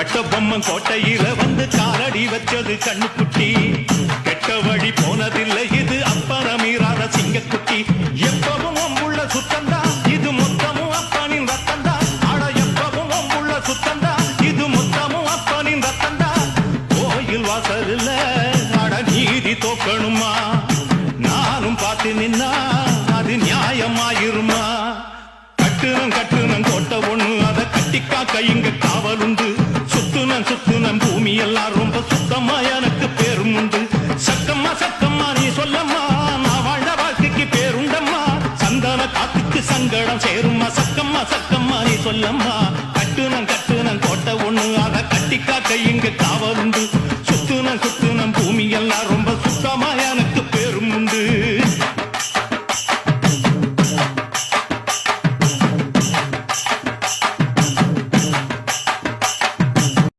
கட்டபொம்மன் கோட்டையில வந்து காலடி வச்சது கண்ணுக்குட்டி. கெட்ட வழி போனதில்லை இது அப்பறமீறாத சிங்கக்குட்டி. எப்பவும் உள்ள சுத்தந்தா இது மொத்தமும் அப்பனின் ரத்தந்தா அட எப்பவும் அம்புள்ள சுத்தந்தா இது மொத்தமும் அப்பனின் ரத்தந்தா கோயில் வாசல்ல அட நீதி தோக்கணுமா? நானும் பார்த்து நின்னா அது நியாயமாயிருமா? கட்டுனம் கட்டுனம் கோட்டை ஒண்ணு அதை கட்டிக்கா கைங்க கா சத்தம்மா நீ சொல்லம்மா நான் வாழ்ந்த வாழ்க்கைக்கு பேருண்டம்மா. சந்தன காத்துக்கு சங்கடம் சேரும்மா சக்கம்மா சக்கம்மா நீ சொல்லம்மா. கட்டுனம் கட்டுனம் கோட்டை ஒண்ணு அதை கட்டி காக்க இங்கு காவலுண்டு. சுத்துனம் சுத்துனம் பூமி எல்லாம் ரொம்ப சுத்தமா எனக்கு பேரும் உண்டு.